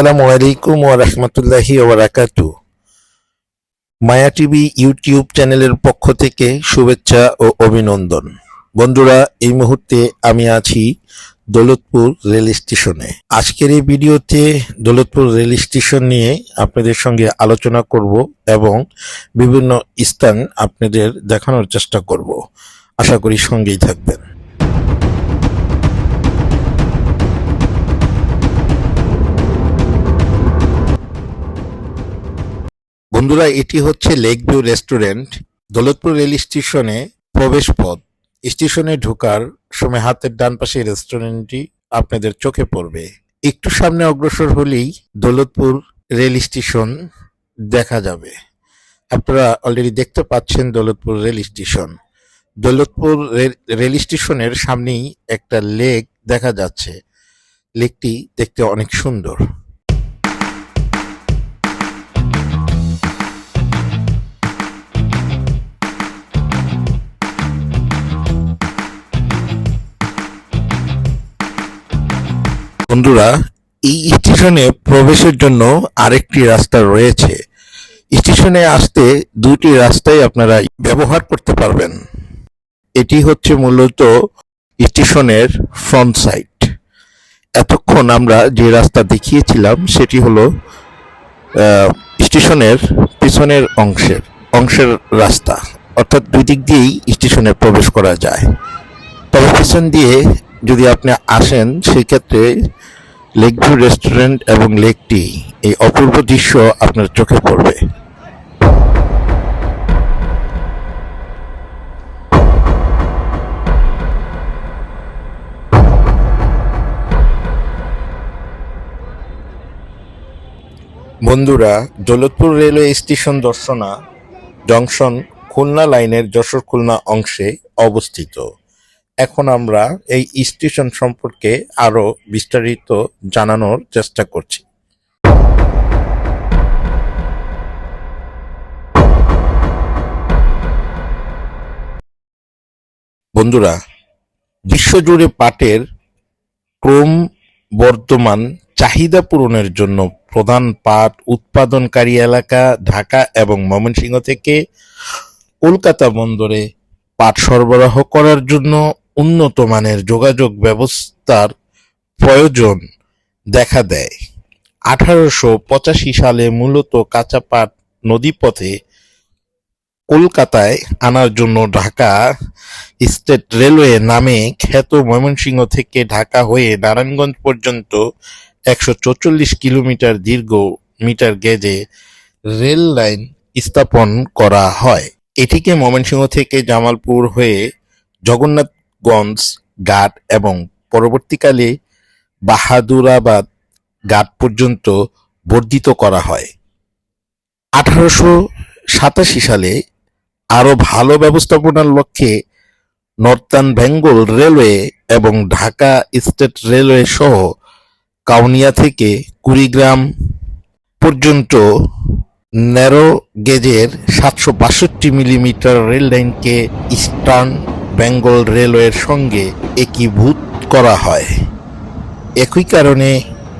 আসসালামু আলাইকুম ওয়া রাহমাতুল্লাহি ওয়া বারাকাতু। মায়া টিভি ইউটিউব চ্যানেলের পক্ষ থেকে শুভেচ্ছা ও অভিনন্দন। বন্ধুরা, এই মুহূর্তে আমি আছি দৌলতপুর রেল স্টেশনে। আজকের এই ভিডিওতে দৌলতপুর রেল স্টেশন নিয়ে আপনাদের সঙ্গে আলোচনা করব এবং বিভিন্ন স্থান আপনাদের দেখানোর চেষ্টা করব। আশা করি সঙ্গেই থাকবেন। বন্ধুরা, এটি হচ্ছে lake view restaurant, Daulatpur rail স্টেশনে প্রবেশ পথ স্টেশনে ঢোকার সময় হাতের ডান পাশে রেস্টুরেন্টটি আপনাদের চোখে পড়বে। একটু সামনে অগ্রসর হলেই দৌলতপুর রেল স্টেশন দেখা যাবে। আপনারা অলরেডি দেখতে পাচ্ছেন Daulatpur rail station. Daulatpur rail স্টেশনের সামনেই একটা লেক দেখা যাচ্ছে। লেকটি দেখতে অনেক সুন্দর। বন্ধুরা, এই স্টেশনে প্রবেশের জন্য আরেকটি রাস্তা রয়েছে। স্টেশনে আসতে দুটি রাস্তাই আপনারা ব্যবহার করতে পারবেন। এটি হচ্ছে মূলত স্টেশনের ফ্রন্ট সাইড এতক্ষণ আমরা যে রাস্তা দেখিয়েছিলাম, সেটি হলো স্টেশনের পিছনের অংশের অংশের রাস্তা। অর্থাৎ দুই দিক দিয়েই স্টেশনে প্রবেশ করা যায়। তবে পিছন দিয়ে যদি আপনি আসেন, সেক্ষেত্রে লেক ভিউ রেস্টুরেন্ট এবং লেকটি এই অপূর্ব দৃশ্য আপনার চোখে পড়বে। বন্ধুরা, Daulatpur railway station Darshana junction Khulna লাইনের যশোর খুলনা অংশে অবস্থিত। এখন আমরা এই স্টেশন সম্পর্কে আরও বিস্তারিত জানানোর চেষ্টা করছি। বন্ধুরা, বিশ্বজুড়ে পাটের ক্রম বর্তমান চাহিদা পূরণের জন্য প্রধান পাট উৎপাদনকারী এলাকা ঢাকা এবং ময়মনসিংহ থেকে কলকাতা বন্দরে পাট সরবরাহ করার জন্য উন্নত মানের যোগাযোগ ব্যবস্থার প্রয়োজন দেখা দেয়। আঠারোশো পঁচাশি সালে মূলত কাঁচাপাট নদীপথে কলকাতায় আনার জন্য ঢাকা স্টেট রেলওয়ে নামে খ্যাত ময়মনসিংহ থেকে ঢাকা হয়ে নারায়ণগঞ্জ পর্যন্ত একশো চৌচল্লিশ কিলোমিটার দীর্ঘ মিটার গেজে রেল লাইন স্থাপন করা হয়। এটিকে ময়মনসিংহ থেকে জামালপুর হয়ে জগন্নাথগঞ্জ ঘাট এবং পরবর্তীকালে বাহাদুরাবাদ ঘাট পর্যন্ত বর্ধিত করা হয়। আঠারোশো সাতাশি সালে আরও ভালো ব্যবস্থাপনার লক্ষ্যে নর্থার্ন বেঙ্গল রেলওয়ে এবং ঢাকা স্টেট রেলওয়ে সহ কাউনিয়া থেকে কুড়িগ্রাম পর্যন্ত ন্যারো গেজের সাতশো বাষট্টি মিলিমিটার রেল লাইনকে ইস্টার্ন বেঙ্গল রেলওয়ের সঙ্গে একীভূত করা হয়। একই কারণে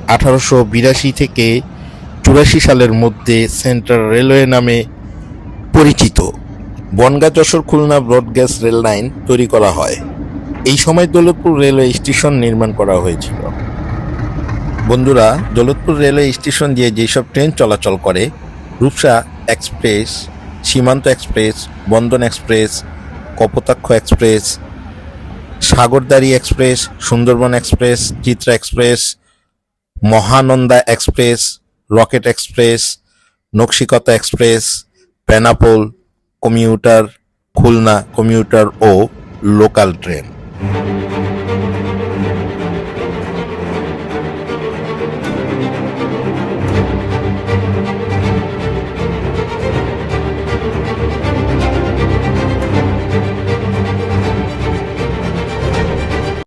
আঠারোশো বিরাশি থেকে চুরাশি সালের মধ্যে সেন্ট্রাল রেলওয়ে নামে পরিচিত Bongaon Jessore Khulna broad gauge rail line তৈরি করা হয়। এই সময় দৌলতপুর রেলওয়ে স্টেশন নির্মাণ করা হয়েছিল। বন্ধুরা, দৌলতপুর রেলওয়ে স্টেশন দিয়ে যেসব ট্রেন চলাচল করে, Rupsha Express, Simanta Express, Bandhan Express Kapotaksha Express, Sagardari Express, Sundarban Express, Chitra Express, Mahananda Express, Rocket Express, Nakshikatha Express, Benapole, commuter, Khulna commuter ও লোকাল ট্রেন।